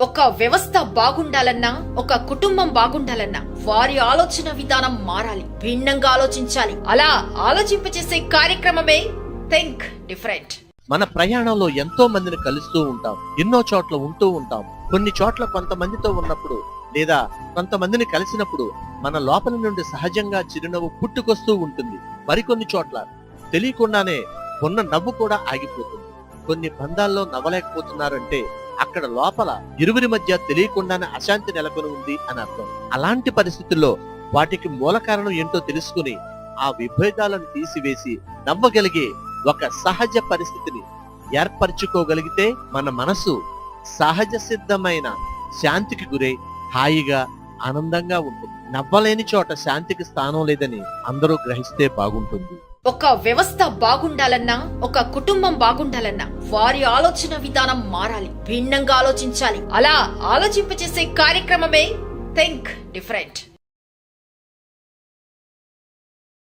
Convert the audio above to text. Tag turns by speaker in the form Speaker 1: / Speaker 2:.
Speaker 1: ఒక వ్యవస్థ బాగుండాలన్నా ఒక కుటుంబం బాగుండాలన్నా వారి ఆలోచన విధానం మారాలి భిన్నంగా ఆలోచించాలి. అలా ఆలోచింపచేసే కార్యక్రమమే థింక్ డిఫరెంట్.
Speaker 2: మన ప్రయాణంలో ఎంతో మందిని కలుస్తూ ఉంటాం ఎన్నో చోట్ల ఉంటూ ఉంటాం. కొన్ని చోట్ల కొంతమందితో ఉన్నప్పుడు లేదా కొంతమందిని కలిసినప్పుడు మన లోపల నుండి సహజంగా చిరునవ్వు పుట్టుకొస్తూ ఉంటుంది. మరికొన్ని చోట్ల తెలియకుండానే ఉన్న నవ్వు కూడా ఆగిపోతుంది. కొన్ని బంధాల్లో నవ్వలేకపోతున్నారంటే అక్కడ లోపల ఇరువురి మధ్య తెలియకుండానే అశాంతి నెలకొని ఉంది అని అర్థం. అలాంటి పరిస్థితుల్లో వాటికి మూల కారణం ఏంటో తెలుసుకుని ఆ విభేదాలను తీసివేసి నవ్వగలిగే ఒక సహజ పరిస్థితిని ఏర్పరచుకోగలిగితే మన మనసు సహజ సిద్ధమైన శాంతికి గురై హాయిగా ఆనందంగా ఉంటుంది. నవ్వలేని చోట శాంతికి స్థానం లేదని అందరూ గ్రహిస్తే బాగుంటుంది.
Speaker 1: ఒక వ్యవస్థ బాగుండాలన్నా ఒక కుటుంబం బాగుండాలన్నా వారి ఆలోచన విధానం మారాలి భిన్నంగా ఆలోచించాలి. అలా ఆలోచింపచేసే కార్యక్రమమే థింక్ డిఫరెంట్.